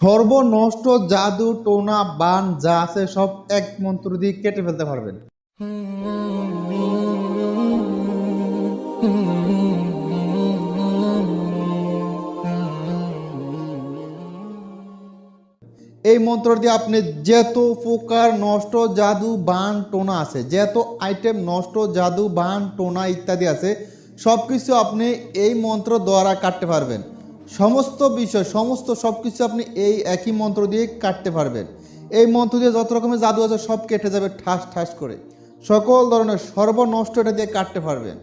সর্বনষ্ট জাদু, টোনা, বান যা আছে সব এক মন্ত্র দিয়ে কেটে ফেলতে পারবেন। এই মন্ত্র দিয়ে আপনি যত প্রকার নষ্ট জাদু, বান, টোনা আছে যত আইটেম নষ্ট জাদু, বান, টোনা ইত্যাদি আছে সব কিছু আপনি এই মন্ত্র দ্বারা কাটতে পারবেন। সমস্ত বিষয়, সমস্ত সব কিছু আপনি এই একই মন্ত্র দিয়ে কাটতে পারবেন। এই মন্ত্র দিয়ে যত রকমের জাদু আছে সব কেটে যাবে ঠাস ঠাস করে। সকল ধরনের সর্বনষ্ট এটা দিয়ে কাটতে পারবেন।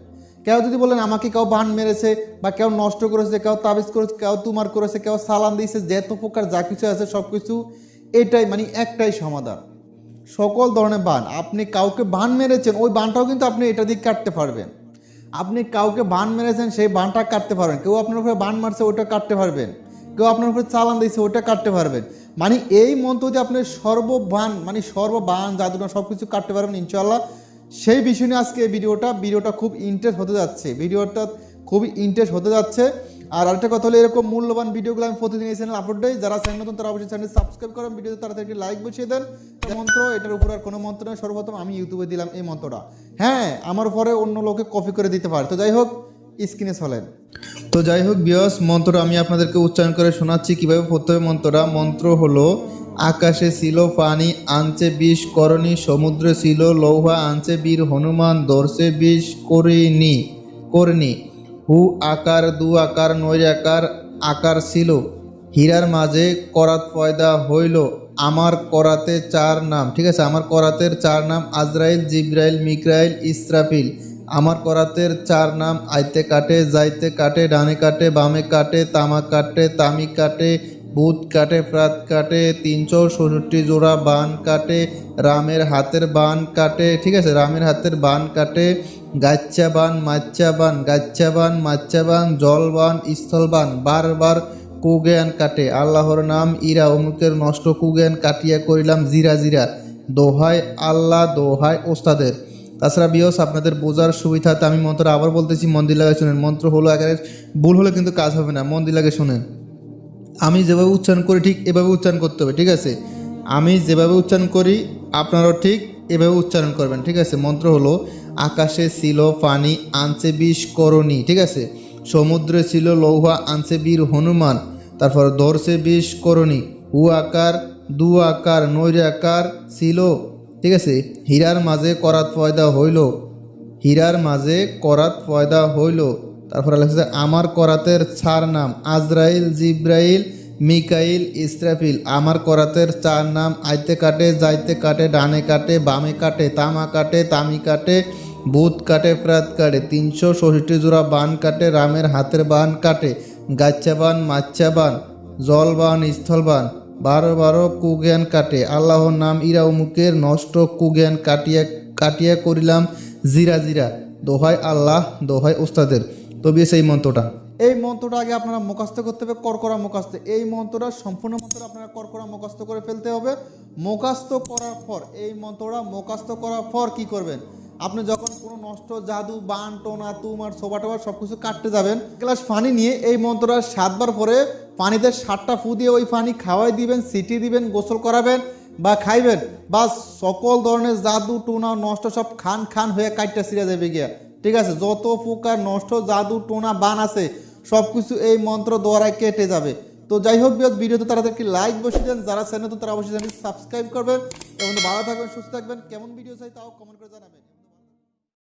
কেউ যদি বলেন, আমাকে কেউ বান মেরেছে বা কেউ নষ্ট করেছে, কেউ তাবিজ করেছে, কেউ তুমার করেছে, কেউ সালান দিয়েছে, যত প্রকার যা কিছু আছে সব কিছু এটাই মানে একটাই সমাধান। সকল ধরনের বান। আপনি কাউকে বান মেরেছেন, ওই বানটাও কিন্তু আপনি এটা দিয়ে কাটতে পারবেন। আপনি কাউকে বান মেরেছেন, সেই বানটা কাটতে পারবেন। কেউ আপনার উপরে বান মারছে, ওটা কাটতে পারবেন। কেউ আপনার উপরে চালান দিয়েছে ওটা কাটতে পারবেন। মানে এই মন্ত্র যে আপনি সর্ববান মানে সর্ববান জাদুটা সব কিছু কাটতে পারবেন ইনশাল্লাহ সেই বিষয় নিয়ে আজকে ভিডিওটা ভিডিওটা খুব ইন্টারেস্ট হতে যাচ্ছে। ভিডিওটা খুবই ইন্টারেস্ট হতে যাচ্ছে। আর আরেকটা কথা হলো এরকম মূল্যবান ভিডিওগুলো আমি প্রতিদিন এই চ্যানেল আপলোড দিই। যারা চ্যানেল নতুন তারা অবশ্যই চ্যানেল সাবস্ক্রাইব করেন ভিডিওতে তাড়াতাড়ি একটি লাইক বসিয়ে দেন। এই মন্ত্র এটার উপর আর কোনো মন্ত্র নয় সর্বপ্রথম আমি ইউটিউবে দিলাম এই মন্ত্রটা। হ্যাঁ আমার পরে অন্য লোকে কপি করে দিতে পারে। তো যাই হোক স্ক্রিনে চলেন। তো যাই হোক বিয়স মন্ত্রটা আমি আপনাদেরকে উচ্চারণ করে শোনাচ্ছি। কীভাবে প্রথমে মন্ত্রটা? মন্ত্র হলো আকাশে ছিল পানি আনছে বিষ করণী সমুদ্রে ছিল লৌহা আনছে বীর হনুমান দর্শে বিষ করিনি করনি হু আকার, দু আকার নৈ আকার আকার ছিল। হীরার মাঝে করাত পয়দা হইল। আমার করাতে চার নাম। ঠিক আছে, আমার করাতের চার নাম আজরাইল, জিব্রাইল মিকরাইল ইসরাফিল। আমার করাতের চার নাম আইতে কাটে, যাইতে কাটে, ডানে কাটে, বামে কাটে, তামা কাটে, তামি কাটে বুধ কাটে, প্রাত কাটে তিনশো ষষট্টি জোড়া, বান কাটে, রামের হাতের বান কাটে, ঠিক আছে, রামের হাতের বান কাটে গাচ্চা বান মাচ্চা বান গাচ্চা বান মাচ্চা বান, জল বান, স্থল বান বারবার কুজ্ঞান কাটে, আল্লাহর নাম ইরা, অমুকের নষ্ট কুজ্ঞান কাটিয়া করিলাম জিরা জিরা দোহাই আল্লাহ দোহাই ওস্তাদের। তাছাড়া বিয়স, আপনাদের বোঝার সুবিধাতে আমি মন্ত্র আবার বলতেছি মন্দির লাগে শুনেন, মন্ত্র হলো একেবারে ভুল হলে কিন্তু কাজ হবে না মন্দির লাগে শুনেন। আমি যেভাবে উচ্চারণ করি ঠিক এভাবে উচ্চারণ করতে হবে, ঠিক আছে? আমি যেভাবে উচ্চারণ করি, আপনারাও ঠিক এভাবে উচ্চারণ করবেন, ঠিক আছে? মন্ত্র হলো, আকাশে ছিল পানি, আনছে বিষ করণী, ঠিক আছে? সমুদ্রে ছিল লৌহা, আনছে বীর হনুমান, তারপর দর্শে বিষ করণী, হু আকার, দু আকার, নৈর আকার ছিল, ঠিক আছে? হীরার মাঝে করাত পয়দা হইল, হীরার মাঝে করাত পয়দা হইল। তারপরে লেখা আমার করাতের চার নাম, আজরাইল, জিব্রাইল, মিকাইল, ইসরাফিল। আমার করাতের চার নাম আইতে কাটে যাইতে কাটে, ডানে কাটে, বামে কাটে, তামা কাটে, তামি কাটে বুধ কাটে, প্রাত কাটে। তিনশো ষষট্টি জোড়া বান কাটে, রামের হাতের বান কাটে। গাচ্চা বান মাচ্চা বান, জল বান, স্থল বান, বারো বারো কুজ্ঞান কাটে। আল্লাহর নাম ইরা উমুকের, নষ্ট কুজ্ঞান কাটিয়া কাটিয়া করিলাম, জিরা জিরা। দোহাই আল্লাহ, দোহাই ওস্তাদের তবে সেই মন্ত্রটা। এই মন্ত্রটা আগে আপনারা মুখস্থ করতে হবে করকরা মুখস্থ। এই মন্ত্রটা, সম্পূর্ণ মন্ত্রটা আপনারা করকরা মুখস্থ করে ফেলতে হবে। মুখস্থ করার পর, এই মন্ত্রটা মুখস্থ করার পর কি করবেন? আপনি যখন কোনো নষ্ট জাদু, বান, টোনা তুমার সোবা টোবা সব কিছু কাটতে যাবেন গ্লাস পানি নিয়ে এই মন্ত্রটা সাতবার পরে পানিতে সাতটা ফু দিয়ে ওই পানি খাওয়াই দিবেন, সিটি দিবেন, গোসল করাবেন বা খাইবেন। বা সকল ধরনের জাদু, টুনা, নষ্ট সব খান খান হয়ে কাটটা সিরা যাবে গিয়া। ঠিক আছে? যত পোকা নষ্ট, জাদু, টোনা, বান আছে সব কিছু এই মন্ত্র দ্বারা কেটে যাবে। তো যাই হোক বিয়াস, ভিডিওতে তাদেরকে লাইক বসিয়ে দেন, যারা চ্যানেল তো তারা অবশ্যই সাবস্ক্রাইব করবেন। এবং ভালো থাকবেন, সুস্থ থাকবেন। কেমন ভিডিও চাই তাও কমেন্ট করে জানাবেন।